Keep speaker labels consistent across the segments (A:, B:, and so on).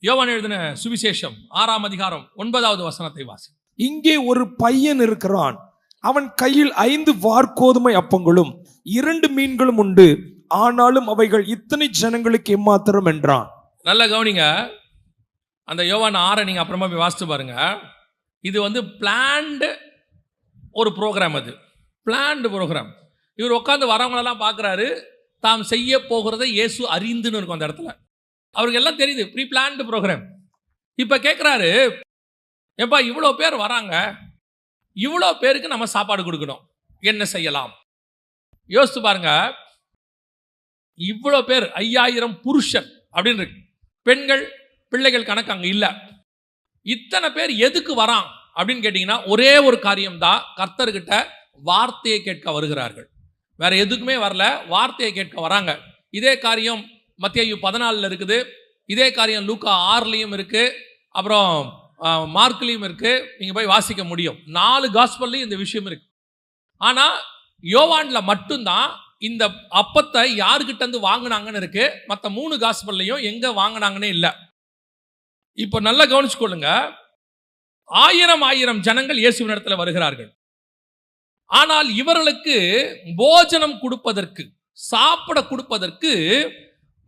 A: யோவான் எழுதின சுவிசேஷம் ஆறாம் அதிகாரம் ஒன்பதாவது வசனத்தை வாசி.
B: இங்கே ஒரு பையன் இருக்கிறான். அவன் கையில் ஐந்து வார்கோதுமை அப்பங்களும் இரண்டு மீன்களும் உண்டு. ஆனாலும் அவைகள் இத்தனை ஜனங்களுக்கு எம்மாத்திரம் என்றான்.
A: நல்ல கவனிங்க. அந்த யோவான் ஆறை நீங்கள் அப்புறமா போய் வாசித்து பாருங்க. இது வந்து பிளான்டு ஒரு ப்ரோக்ராம் அது. பிளான்டு ப்ரோக்ராம் இவர் உட்காந்து வரவங்களெல்லாம் பார்க்குறாரு. தாம் செய்ய போகிறதை இயேசு அறிந்துன்னு இருக்கும் அந்த இடத்துல. அவருக்கு எல்லாம் தெரியுது ப்ரீ பிளான்டு ப்ரோக்ராம் இப்போ கேட்குறாரு ஏப்பா இவ்வளோ பேர் வராங்க? இவ்வளோ பேருக்கு நம்ம சாப்பாடு கொடுக்கணும். என்ன செய்யலாம்? யோசித்து பாருங்க. இவ்வளோ பேர் ஐயாயிரம் புருஷன் அப்படின்னு இருக்கு. பெண்கள் பிள்ளைகள் கணக்கு அங்கே இல்லை. இத்தனை பேர் எதுக்கு வரான் அப்படின்னு கேட்டிங்கன்னா ஒரே ஒரு காரியம்தான். கர்த்தர்கிட்ட வார்த்தையை கேட்க வருகிறார்கள். வேற எதுக்குமே வரல வார்த்தையை கேட்க வராங்க. இதே காரியம் மத்திய பதினாலில் இருக்குது. இதே காரியம் லூக்கா ஆறுலேயும் இருக்கு. அப்புறம் மார்க்லேயும் இருக்கு. நீங்கள் போய் வாசிக்க முடியும். நாலு காஸ்பல்லையும் இந்த விஷயம் இருக்கு. ஆனால் யோவானில் மட்டும்தான் இந்த அப்பத்தை யாருக்கிட்ட இருந்து வாங்கினாங்கன்னு இருக்கு. மற்ற மூணு காஸ்பல்லையும் எங்கே வாங்கினாங்கன்னே இல்லை. இப்போ நல்லா கவனிச்சுக்கொள்ளுங்க. ஆயிரம் ஆயிரம் ஜனங்கள் இயேசுவின் இடத்துல வருகிறார்கள். ஆனால் இவர்களுக்கு போஜனம் கொடுப்பதற்கு சாப்பிட கொடுப்பதற்கு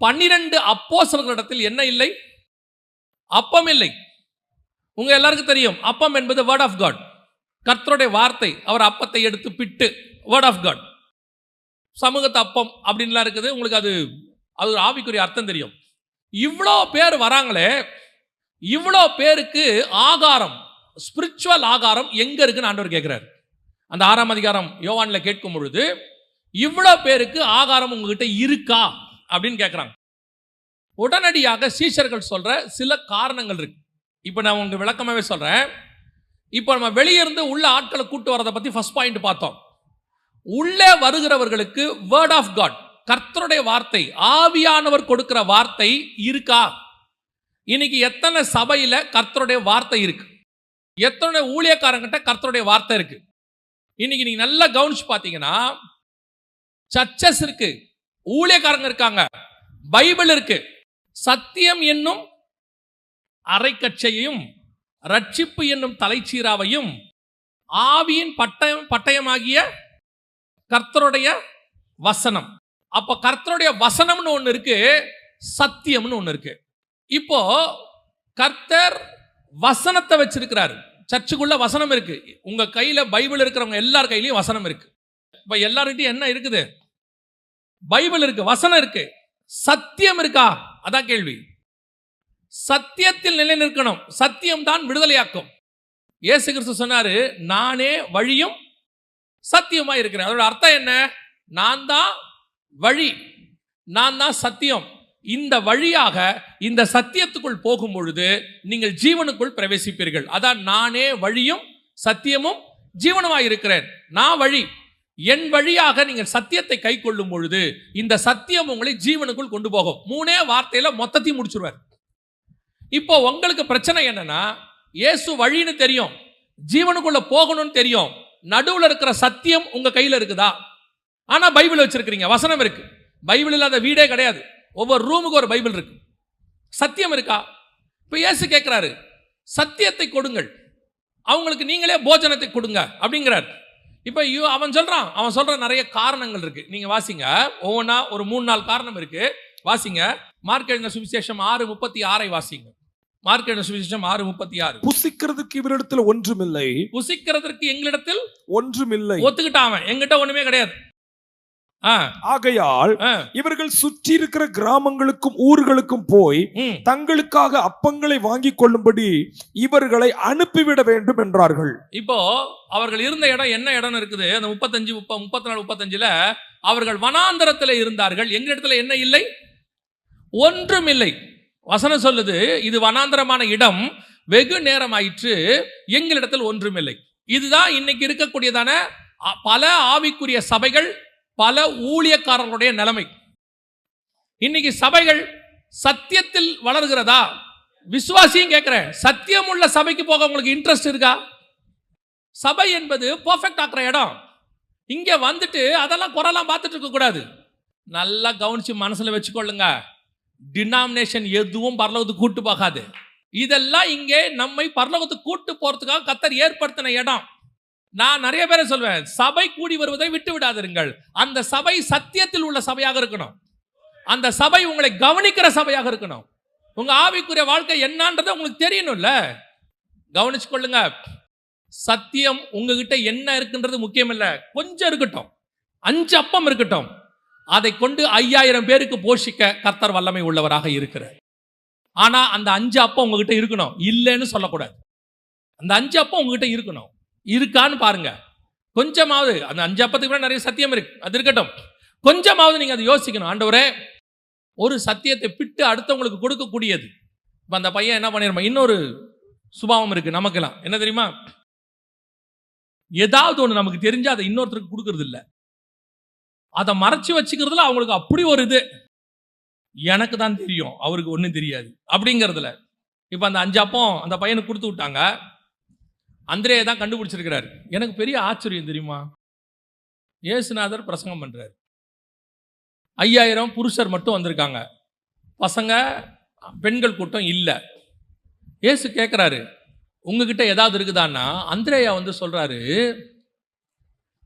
A: பன்னிரண்டு அப்போசவர்களிடத்தில் என்ன இல்லை? அப்பம் இல்லை. உங்க எல்லாருக்கும் தெரியும் அப்பம் என்பது வேர்ட் ஆஃப் காட் கர்த்தருடைய வார்த்தை அவர் அப்பத்தை எடுத்து பிட்டு வேர்ட் ஆஃப் காட் சமூகத்து அப்பம் அப்படின்லாம் இருக்குது உங்களுக்கு அது அது ஒரு ஆவிக்குரிய அர்த்தம் தெரியும். இவ்வளோ பேர் வராங்களே இவ்வளோ பேருக்கு ஆகாரம் ஸ்பிரிச்சுவல் ஆகாரம் எங்க இருக்குன்னு ஆண்டவர் கேட்குறாரு. அந்த ஆறாம் அதிகாரம் யோவானில் கேட்கும் பொழுது இவ்வளோ பேருக்கு ஆகாரம் உங்ககிட்ட இருக்கா? அப்படின்னு கேட்குறாங்க உடனடியாக சீஷர்கள் சொல்கிற சில காரணங்கள் இருக்கு. இப்போ நான் உங்களுக்கு விளக்கமாகவே சொல்கிறேன் இப்போ நம்ம வெளியே இருந்து உள்ள ஆட்களை கூட்டு வரதை பற்றி ஃபஸ்ட் பாயிண்ட் பார்த்தோம். உள்ளே வருகிறவர்களுக்கு வேர்ட் ஆஃப் காட் கர்த்தருடைய வார்த்தை ஆவியானவர் கொடுக்கிற வார்த்தை இருக்கா? இன்னைக்கு எத்தனை சபையில் கர்த்தருடைய வார்த்தை இருக்கு? எத்தனை ஊழியக்காரங்கிட்ட கர்த்தருடைய வார்த்தை இருக்கு? இன்னைக்கு நீங்க நல்லா கவனிச்சு பார்த்தீங்கன்னா சர்ச்சஸ் இருக்கு. ஊழியக்காரங்க இருக்காங்க. பைபிள் இருக்கு. சத்தியம் என்னும் அரைக்கச்சையையும் ரட்சிப்பு என்னும் தலைச்சீராவையும் ஆவியின் பட்டயம் பட்டயமாகிய கர்த்தருடைய வசனம். அப்ப கர்த்தருடைய வசனம்னு ஒன்று இருக்கு சத்தியம்னு ஒன்று இருக்கு. இப்போ கர்த்தர் வசனத்தை வச்சிருக்கிறாரு. சர்ச்சுக்குள்ள வசனம் இருக்கு. உங்க கையில பைபிள் இருக்கிறவங்க எல்லார் கையிலயும் வசனம் இருக்கு. இப்ப எல்லார்கிட்டையும் என்ன இருக்குது? பைபிள் இருக்கு வசனம் இருக்கு. சத்தியம் இருக்கா? அதான் கேள்வி. சத்தியத்தில் நிலை நிற்கணும் சத்தியம் தான் விடுதலையாக்கும். இயேசு கிறிஸ்து சொன்னாரு நானே வழியும் சத்தியமா இருக்கிறேன். அதோட அர்த்தம் என்ன? நான் தான் வழி. நான் தான் சத்தியம். இந்த வழியாக இந்த சத்தியத்துக்குள் போகும் பொழுது நீங்கள் ஜீவனுக்குள் பிரவேசிப்பீர்கள். அதான் நானே வழியும் சத்தியமும் ஜீவனமாக இருக்கிறேன். நான் வழி. என் வழியாக நீங்கள் சத்தியத்தை கை கொள்ளும் பொழுது இந்த சத்தியம் உங்களை ஜீவனுக்குள் கொண்டு போகும். மூணே வார்த்தையில மொத்தத்தையும் முடிச்சிருவார். இப்போ உங்களுக்கு பிரச்சனை என்னன்னா இயேசு வழின்னு தெரியும் ஜீவனுக்குள்ள போகணும்னு தெரியும் நடுவில் இருக்கிற சத்தியம் உங்க கையில் இருக்குதா? ஆனா பைபிள் வச்சிருக்கிறீங்க வசனம் இருக்கு. பைபிள் இல்லாத வீடே கிடையாது. ஒவ்வொரு ரூமுக்கு ஒரு பைபிள் இருக்கு. சத்தியம் இருக்கா? இப்போ இயேசு கேட்குறாரு சத்தியத்தை கொடுங்கள். அவங்களுக்கு நீங்களே போஜனத்தை கொடுங்க அப்படிங்கிறார். இப்போ ஐயோ அவன் சொல்றான். அவன் சொல்ற நிறைய காரணங்கள் இருக்கு. நீங்க வாசிங்க. ஒவ்வொன்றா ஒரு மூணு நாலு காரணம் இருக்கு. வாசிங்க. மார்க் எழுதின சுவிசேஷம் ஆறு முப்பத்தி ஆறை வாசிங்க. மார்க் எழுதின சுவிசேஷம் ஆறு முப்பத்தி ஆறு.
B: புசிக்கிறதுக்கு இவரிடத்தில் ஒன்றுமில்லை.
A: புசிக்கிறதற்கு எங்களிடத்தில்
B: ஒன்றுமில்லை.
A: ஒத்துக்கிட்டான் அவன். எங்கிட்ட ஒண்ணுமே கிடையாது.
B: ஆகையால் இவர்கள் சுற்றி இருக்கிற கிராமங்களுக்கும் ஊர்களுக்கும் போய். தங்களுக்காக அப்பங்களை வாங்கிக் கொள்ளும்படி இவர்களை அனுப்பிவிட வேண்டும் என்றார்கள்.
A: இப்போ அவர்கள் இருந்த இடம் என்ன இடம்னு இருக்குது? அந்த முப்பத்தஞ்சு முப்ப முப்பத்தி நாலு முப்பத்தஞ்சுல அவர்கள் வனாந்தரத்தில் இருந்தார்கள். எங்க இடத்துல என்ன இல்லை? ஒன்றும் இல்லை. வசனம் சொல்லுது இது வனாந்தரமான இடம். வெகு நேரம் ஆயிற்று எங்களிடத்தில் ஒன்றும் இல்லை. இதுதான் இன்னைக்கு இருக்கக்கூடியதான பல ஆவிக்குரிய சபைகள் பல ஊழியக்காரர்களுடைய நிலைமை. இன்னைக்கு சபைகள் சத்தியத்தில் வளர்கிறதா? விசுவாசியும் கேட்குறேன். சத்தியம் உள்ள சபைக்கு போக உங்களுக்கு இன்ட்ரெஸ்ட் இருக்கா? சபை என்பது பர்ஃபெக்ட் ஆக்குற இடம். இங்கே வந்துட்டு அதெல்லாம் குறைலாம் பார்த்துட்டு இருக்க கூடாது. நல்லா கவனிச்சு மனசில் வச்சுக்கொள்ளுங்க. டினாமினேஷன் எதுவும் பரலோகத்துக்கு கூட்டு போகாது. இதெல்லாம் இங்கே நம்மை பரலோகத்துக்கு கூட்டு போகிறதுக்காக கத்தர் ஏற்படுத்தின இடம். நான் நிறைய பேரை சொல்வேன் சபை கூடி வருவதை விட்டு விடாதிருங்கள். அந்த சபை சத்தியத்தில் உள்ள சபையாக இருக்கணும். அந்த சபை உங்களை கவனிக்கிற சபையாக இருக்கணும். உங்க ஆவிக்குரிய வாழ்க்கை என்னன்றதை உங்களுக்கு தெரியணும்ல? கவனிச்சு கொள்ளுங்க சத்தியம் உங்ககிட்ட என்ன இருக்குன்றது முக்கியம் இல்ல கொஞ்சம் இருக்கட்டும். அஞ்சு அப்பம் இருக்கட்டும். அதை கொண்டு ஐயாயிரம் பேருக்கு போஷிக்க கர்த்தர் வல்லமை உள்ளவராக இருக்கிறார். ஆனா அந்த அஞ்சு அப்பம் உங்ககிட்ட இருக்கணும். இல்லைன்னு சொல்லக்கூடாது. அந்த அஞ்சு அப்பம் உங்ககிட்ட இருக்கணும். இருக்கான்னு பாருங்க. கொஞ்சமாவது அந்த அஞ்சு அப்பத்துக்கு கூட நிறைய சத்தியம் இருக்கு. அது இருக்கட்டும். கொஞ்சமாவது நீங்க அதை யோசிக்கணும். ஆண்டவரே ஒரு சத்தியத்தை பிட்டு அடுத்தவங்களுக்கு கொடுக்கக்கூடியது. இப்போ அந்த பையன் என்ன பண்ணிருப்பான்? இன்னொரு சுபாவம் இருக்கு நமக்கெல்லாம். என்ன தெரியுமா? ஏதாவது ஒன்று நமக்கு தெரிஞ்சு அதை இன்னொருத்தருக்கு கொடுக்கறது இல்லை. அதை மறைச்சு வச்சுக்கிறதுல அவங்களுக்கு அப்படி ஒரு இது. எனக்கு தான் தெரியும். அவருக்கு ஒன்றும் தெரியாது. அப்படிங்கிறதுல. இப்போ அந்த அஞ்சு அப்பம் அந்த பையனுக்கு கொடுத்து விட்டாங்க. அந்திரேயை தான் கண்டுபிடிச்சிருக்கிறாரு. எனக்கு பெரிய ஆச்சரியம் தெரியுமா? இயேசுநாதர் பிரசங்கம் பண்ணுறாரு ஐயாயிரம் புருஷர் மட்டும் வந்திருக்காங்க. பசங்க பெண்கள் கூட்டம் இல்லை. இயேசு கேட்குறாரு உங்ககிட்ட ஏதாவது இருக்குதான்னா? அந்திரேயா வந்து சொல்கிறாரு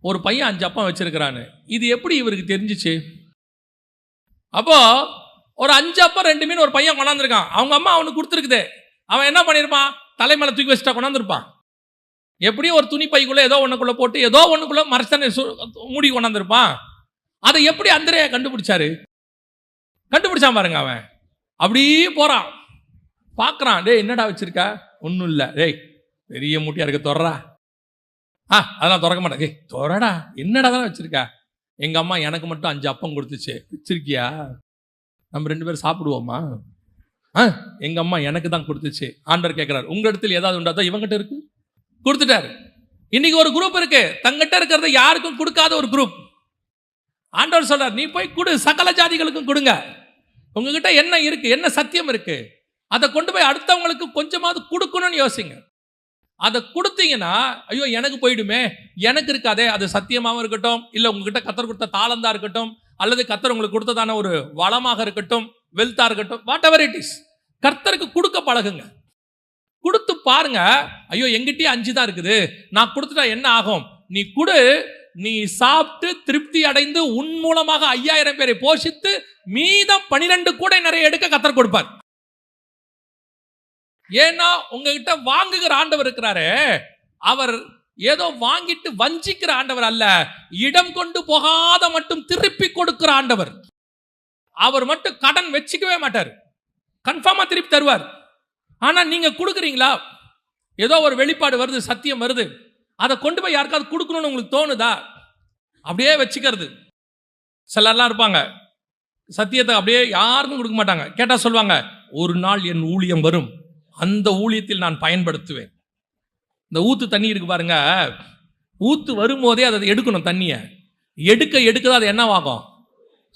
A: ஒரு பையன் அஞ்சு அப்பம் வச்சிருக்கிறான்னு. இது எப்படி இவருக்கு தெரிஞ்சிச்சு? அப்போ ஒரு அஞ்சு அப்பம் ரெண்டு மீன் ஒரு பையன் கொண்டாந்துருக்கான். அவங்க அம்மா அவனுக்கு கொடுத்துருக்குது. அவன் என்ன பண்ணியிருப்பான் தலைமையில தூக்கி வச்சுட்டா கொண்டாந்துருப்பான். எப்படியும் ஒரு துணி பைக்குள்ளே ஏதோ ஒன்றுக்குள்ளே போட்டு ஏதோ ஒண்ணுக்குள்ள மறைச்சானே மூடி கொண்டாந்துருப்பான். அதை எப்படி அந்தரையா கண்டுபிடிச்சாரு? கண்டுபிடிச்சான் பாருங்க அவன். அப்படியே போறான். பார்க்குறான் டேய் என்னடா வச்சுருக்க? ஒன்றும் இல்லை. டேய் பெரிய மூட்டையா இருக்க தொடரா ஆ அதெல்லாம் திறக்க மாட்டேன். ஏய் தொடடா என்னடா தானே வச்சிருக்க? எங்கள் அம்மா எனக்கு மட்டும் அஞ்சு அப்பம் கொடுத்துச்சு. வச்சிருக்கியா? நம்ம ரெண்டு பேரும் சாப்பிடுவோமா ஆ எங்கள் அம்மா எனக்கு தான் கொடுத்துச்சு. ஆண்டவர் கேட்குறாரு உங்கள் இடத்துல ஏதாவது உண்டா? தான் இருக்குது கொடுத்துட்டாரு. இன்னைக்கு ஒரு குரூப் இருக்கு. தங்கிட்ட இருக்கிறத யாருக்கும் கொடுக்காத ஒரு குரூப் ஆண்டவர் சொல்றார் நீ போய் கொடு சகல ஜாதிகளுக்கும் கொடுங்க. உங்ககிட்ட என்ன இருக்கு என்ன சத்தியம் இருக்கு அதை கொண்டு போய் அடுத்தவங்களுக்கு கொஞ்சமாவது கொடுக்கணும்னு யோசிங்க. அதை கொடுத்தீங்கன்னா ஐயோ எனக்கு போயிடுமே எனக்கு இருக்காதே அது சத்தியமாகவும் இருக்கட்டும் இல்லை உங்ககிட்ட கத்தர் கொடுத்த தாளந்தா இருக்கட்டும் அல்லது கத்தர் உங்களுக்கு கொடுத்ததான ஒரு வளமாக இருக்கட்டும் வெல்த்தா இருக்கட்டும் வாட் எவர் இட் இஸ் கர்த்தருக்கு கொடுக்க பழகுங்க. கொடுத்து பாருங்க. ஐயோ எங்கிட்டயே அஞ்சு தான் இருக்குது. நான் கொடுத்துட்டா என்ன ஆகும்? நீ கொடு. நீ சாப்பிட்டு திருப்தி அடைந்து உன் மூலமாக ஐயாயிரம் பேரை போஷித்து மீதம் பனிரெண்டு கூடை நிறைய எடுக்க கத்தர் கொடுப்பார். ஏன்னா உங்ககிட்ட வாங்குகிற ஆண்டவர் இருக்கிறாரு. அவர் ஏதோ வாங்கிட்டு வஞ்சிக்கிற ஆண்டவர் அல்ல. இடம் கொண்டு போகாத மட்டும் திருப்பி கொடுக்கிற ஆண்டவர். அவர் மட்டும் கடன் வச்சுக்கவே மாட்டார். கன்ஃபார்மா திருப்பி தருவார். ஆனால் நீங்கள் கொடுக்குறீங்களா? ஏதோ ஒரு வெளிப்பாடு வருது சத்தியம் வருது. அதை கொண்டு போய் யாருக்காவது கொடுக்கணும்னு உங்களுக்கு தோணுதா? அப்படியே வச்சுக்கிறது. சிலர்லாம் இருப்பாங்க. சத்தியத்தை அப்படியே யாருக்கும் கொடுக்க மாட்டாங்க. கேட்டால் சொல்லுவாங்க ஒரு நாள் என் ஊழியம் வரும். அந்த ஊழியத்தில் நான் பயன்படுத்துவேன். இந்த ஊத்து தண்ணி இருக்கு பாருங்க. ஊத்து வரும்போதே அதை எடுக்கணும் தண்ணியை. எடுக்க எடுக்க அது என்னவாகும்?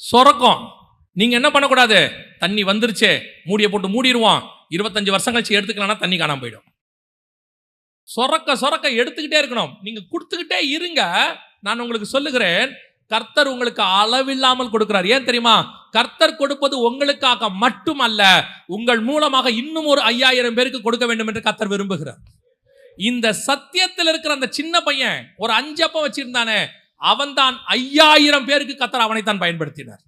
A: சுரக்கும். நீங்கள் என்ன பண்ணக்கூடாது? தண்ணி வந்துருச்சே மூடியை போட்டு மூடிடுவான் இருபத்தஞ்சு வருஷம் கழிச்சு எடுத்துக்கலாம்னா தண்ணி காணாமல் போயிடும். சொரக்க சொரக்க எடுத்துக்கிட்டே இருக்கணும். நீங்க கொடுத்துக்கிட்டே இருங்க. நான் உங்களுக்கு சொல்லுகிறேன் கர்த்தர் உங்களுக்கு அளவில்லாமல் கொடுக்கிறார். ஏன் தெரியுமா? கர்த்தர் கொடுப்பது உங்களுக்காக மட்டுமல்ல உங்கள் மூலமாக இன்னும் ஒரு ஐயாயிரம் பேருக்கு கொடுக்க வேண்டும் என்று கர்த்தர் விரும்புகிறார். இந்த சத்தியத்தில் இருக்கிற அந்த சின்ன பையன் ஒரு அஞ்சு அப்பம் வச்சிருந்தானே அவன்தான் ஐயாயிரம் பேருக்கு கத்தர் அவனைத்தான் பயன்படுத்தினார்.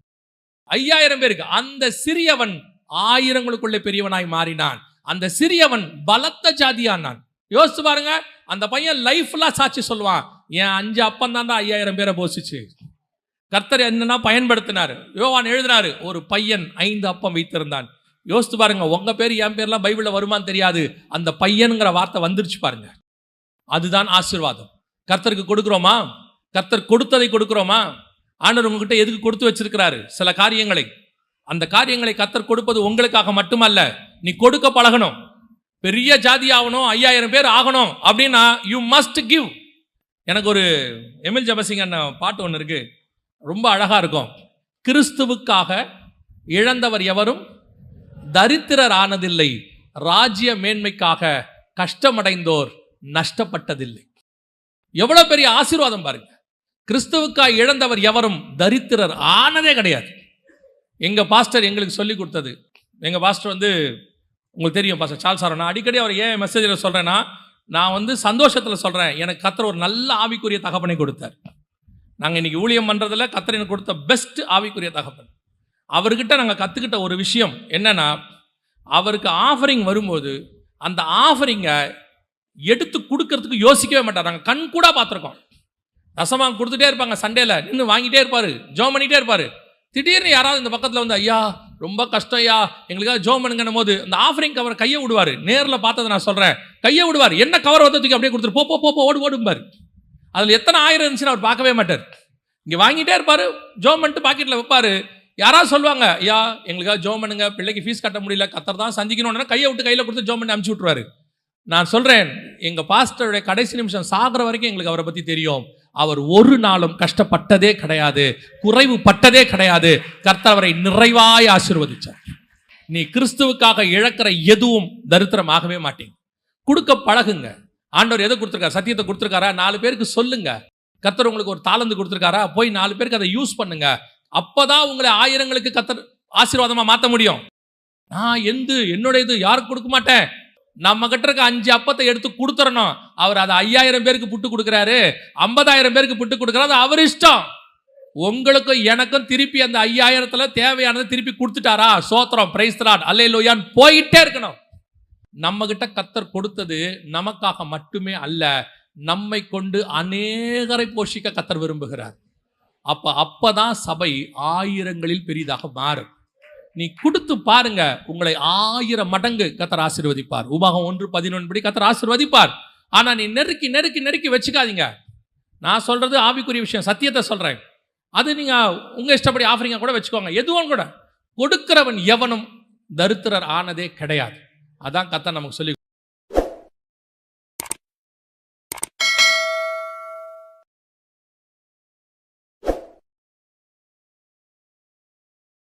A: ஐயாயிரம் பேருக்கு. அந்த சிறியவன் ஆயிரங்களுக்குள்ளே பெரியவனாய் மாறினான். அந்த சிறியவன் பலத்த ஜாதியானான். யோசிச்சு பாருங்க அந்த பையன் லைஃப்லாம் சாட்சி சொல்லுவான். என் அஞ்சு அப்பம் தான் ஐயாயிரம் பேரை போசிச்சு கர்த்தர் என்னன்னா பயன்படுத்தினார். யோவான் எழுதினாரு ஒரு பையன் ஐந்து அப்பம் வைத்திருந்தான். யோசித்து பாருங்க உங்க பேர் என் பேர்லாம் பைபிளில் வருமான்னு தெரியாது. அந்த பையனுங்கிற வார்த்தை வந்துருச்சு பாருங்க. அதுதான் ஆசீர்வாதம். கர்த்தருக்கு கொடுக்குறோமா? கர்த்தர் கொடுத்ததை கொடுக்குறோமா? ஆண்டவர் உங்ககிட்ட எதுக்கு கொடுத்து வச்சிருக்கிறாரு? சில காரியங்களை. அந்த காரியங்களை கத்தர் கொடுப்பது உங்களுக்காக மட்டுமல்ல நீ கொடுக்க பழகணும். பெரிய ஜாதி ஆகணும் ஐயாயிரம் பேர் ஆகணும் அப்படின்னா யூ மஸ்ட் கிவ் எனக்கு ஒரு எமில் ஜபசிங் அண்ணன் பாட்டு ஒன்று இருக்கு. ரொம்ப அழகா இருக்கும். கிறிஸ்துவுக்காக இழந்தவர் எவரும் தரித்திரர் ஆனதில்லை ராஜ்ய மேன்மைக்காக கஷ்டமடைந்தோர் நஷ்டப்பட்டதில்லை. எவ்வளவு பெரிய ஆசீர்வாதம் பாருங்க. கிறிஸ்துவுக்காக இழந்தவர் எவரும் தரித்திரர் ஆனதே கிடையாது. எங்கள் பாஸ்டர் எங்களுக்கு சொல்லி கொடுத்தது. எங்கள் பாஸ்டர் வந்து உங்களுக்கு தெரியும் பாஸ்டர் சார்ல்ஸ் சார் நான் அடிக்கடி அவர் ஏன் மெசேஜில் சொல்கிறேன்னா நான் வந்து சந்தோஷத்தில் சொல்கிறேன் எனக்கு கத்தர் ஒரு நல்ல ஆவிக்குரிய தகப்பனை கொடுத்தார். நாங்கள் இன்றைக்கி ஊழியம் பண்ணுறதில் கத்தர் எனக்கு கொடுத்த பெஸ்ட் ஆவிக்குரிய தகப்பன். அவர்கிட்ட நாங்கள் கற்றுக்கிட்ட ஒரு விஷயம் என்னென்னா அவருக்கு ஆஃபரிங் வரும்போது அந்த ஆஃபரிங்கை எடுத்து கொடுக்கறதுக்கு யோசிக்கவே மாட்டார். நாங்கள் கண் கூட பார்த்துருக்கோம். ரசமாக கொடுத்துட்டே இருப்பாங்க சண்டேல நின்று வாங்கிட்டே இருப்பார். ஜோம் பண்ணிகிட்டே இருப்பார். திடீர்னு யாராவது இந்த பக்கத்தில் வந்து ஐயா ரொம்ப கஷ்டம் ஐயா எங்களுக்காக ஜோம் பண்ணுங்கன்னும் போது அந்த ஆஃபரிங் கவர் கையை விடுவார். நேரில் பார்த்ததை நான் சொல்கிறேன் கையை விடுவார். என்ன கவர் வந்து தூக்கி அப்படியே கொடுத்துரு. போ போ, போ ஓடு ஓடும்பார். அதில் எத்தனை ஆயிரம் இருந்துச்சுன்னு அவர் பார்க்கவே மாட்டார். இங்கே வாங்கிட்டே இருப்பார். ஜோம் பண்ணிட்டு பாக்கெட்டில் வைப்பார். யாராவது சொல்லுவாங்க ஐயா எங்களுக்காக ஜோம் பண்ணுங்க. பிள்ளைக்கு ஃபீஸ் கட்ட முடியல. கத்தர் தான் சந்திக்கணும்னா கையை விட்டு கையில் கொடுத்து ஜோம் பண்ணி அமுச்சு விட்ருவாரு நான் சொல்கிறேன் எங்கள் பாஸ்டருடைய கடைசி நிமிஷம் சாகிற வரைக்கும் எங்களுக்கு அவரை பற்றி தெரியும். அவர் ஒரு நாளும் கஷ்டப்பட்டதே கிடையாது குறைவு பட்டதே கிடையாது. கர்த்தர் அவரை நிறைவாய் ஆசிர்வதிச்சார். நீ கிறிஸ்துவுக்காக இழக்கிற எதுவும் தரித்திரமாகவே மாட்டீங்க கொடுக்க பழகுங்க. ஆண்டவர் எதை கொடுத்துருக்காரு? சத்தியத்தை கொடுத்துருக்காரா? நாலு பேருக்கு சொல்லுங்க. கத்தர் உங்களுக்கு ஒரு தாளந்து கொடுத்துருக்காரா? போய் நாலு பேருக்கு அதை யூஸ் பண்ணுங்க. அப்போதான் உங்களை ஆயிரங்களுக்கு கத்தர் ஆசீர்வாதமாக மாற்ற முடியும். நான் எந்து என்னுடைய இது யாருக்கு கொடுக்க மாட்டேன். நம்ம கிட்ட இருக்க அஞ்சு அப்பத்தை எடுத்து கொடுத்துறணும். அவர் அதை ஐயாயிரம் பேருக்கு புட்டு கொடுக்குறாரு. ஐம்பதாயிரம் பேருக்கு புட்டு கொடுக்குறாரு. அது அவர் இஷ்டம். உங்களுக்கும் எனக்கும் திருப்பி அந்த ஐயாயிரத்துல தேவையானதை திருப்பி கொடுத்துட்டாரா? சோத்திரம். பிரைஸ்தலாட் அல்லே லோயான் போயிட்டே இருக்கணும். நம்ம கிட்ட கத்தர் கொடுத்தது நமக்காக மட்டுமே அல்ல நம்மை கொண்டு அநேகரை போஷிக்க கத்தர் விரும்புகிறார். அப்ப அப்பதான் சபை ஆயிரங்களில் பெரிதாக மாறும். நீ கொடுத்து பாருங்க உங்களை ஆயிரம் மடங்கு கத்தர் ஆசீர்வதிப்பார். உபாகம் ஒன்று பதினொன்று படி கத்தர் ஆசிர்வதிப்பார். ஆனால் நீ நெருக்கி நெருக்கி நெருக்கி வச்சுக்காதீங்க. நான் சொல்றது ஆவிக்குரிய விஷயம் சத்தியத்தை சொல்றேன். அது நீங்க உங்க இஷ்டப்படி ஆஃபரிங்க கூட வச்சுக்கோங்க. எதுவும் கூட. கொடுக்கிறவன் எவனும் தரித்திரர் ஆனதே கிடையாது. அதான் கத்தை நமக்கு சொல்லி